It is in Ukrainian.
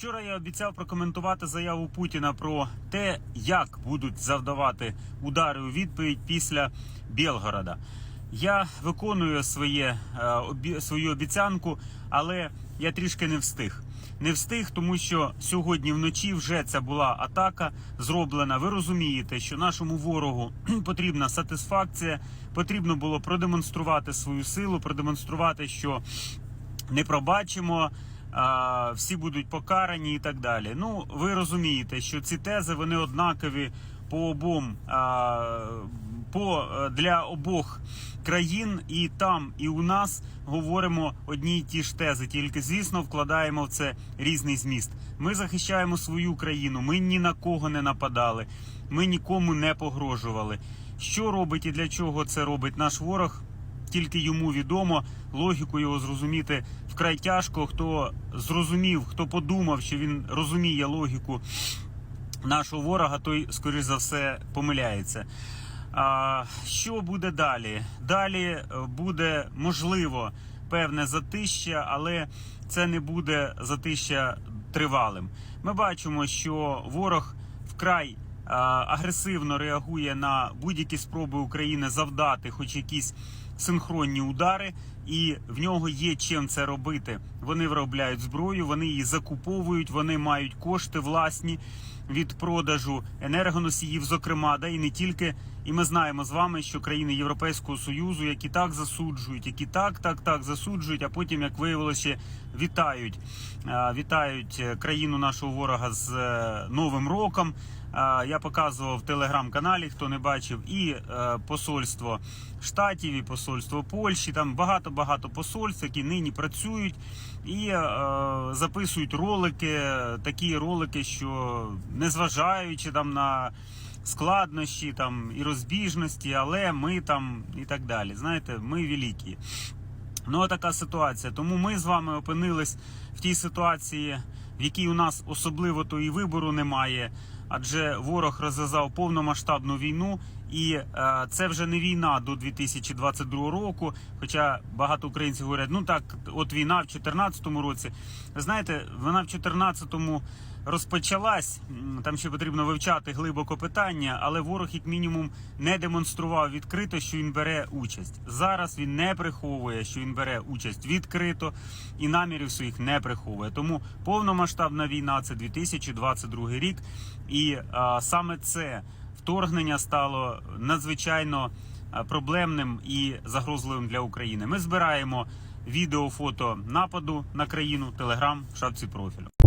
Вчора я обіцяв прокоментувати заяву Путіна про те, як будуть завдавати удари у відповідь після Білгорода. Я виконую своє, е, свою обіцянку, але я трішки не встиг. Не встиг, тому що сьогодні вночі вже ця була атака зроблена. Ви розумієте, що нашому ворогу потрібна сатисфакція, потрібно було продемонструвати свою силу, продемонструвати, що не пробачимо. Всі будуть покарані і так далі. Ну, ви розумієте, що ці тези вони однакові по обом по е, для обох країн, і там, і у нас говоримо одні й ті ж тези, тільки звісно вкладаємо в це різний зміст. Ми захищаємо свою країну. Ми ні на кого не нападали, ми нікому не погрожували. Що робить і для чого це робить наш ворог? Тільки йому відомо. Логіку його зрозуміти вкрай тяжко. Хто зрозумів, хто подумав, що він розуміє логіку нашого ворога, той, скоріш за все, помиляється. А, що буде далі? Далі е, буде можливо певне затища, але це не буде затища тривалим. Ми бачимо, що ворог вкрай агресивно реагує на будь-які спроби України завдати хоч якісь синхронні удари, і в нього є чим це робити. Вони виробляють зброю, вони її закуповують, вони мають кошти власні від продажу енергоносіїв, зокрема, да і не тільки. І ми знаємо з вами, що країни Європейського союзу, які так засуджують, які так, так, так засуджують, а потім, як виявилося, вітають, е, вітають е, країну нашого ворога з е, Новим роком. Я показував в телеграм-каналі, хто не бачив, і посольство штатів, і посольство Польщі. Там багато багато посольств, які нині працюють і записують ролики, такі ролики, що незважаючи там на складнощі там і розбіжності, але ми там і так далі. Знаєте, ми великі. Ну, така ситуація. Тому ми з вами опинились в тій ситуації, в якій у нас особливо то і вибору немає. Адже ворог розв'язав повномасштабну війну, і е, це вже не війна до 2022 року. Хоча багато українців говорять, ну так, от війна в 2014 році. Знаєте, вона в 2014 розпочалась. Там ще потрібно вивчати глибоко питання, але ворог, як мінімум, не демонстрував відкрито, що він бере участь. Зараз він не приховує, що він бере участь відкрито і намірів своїх не приховує. Тому повномасштабна війна це 2022 рік, і а, саме це вторгнення стало надзвичайно проблемним і загрозливим для України. Ми збираємо відео, фото нападу на країну, телеграм в шапці профілю.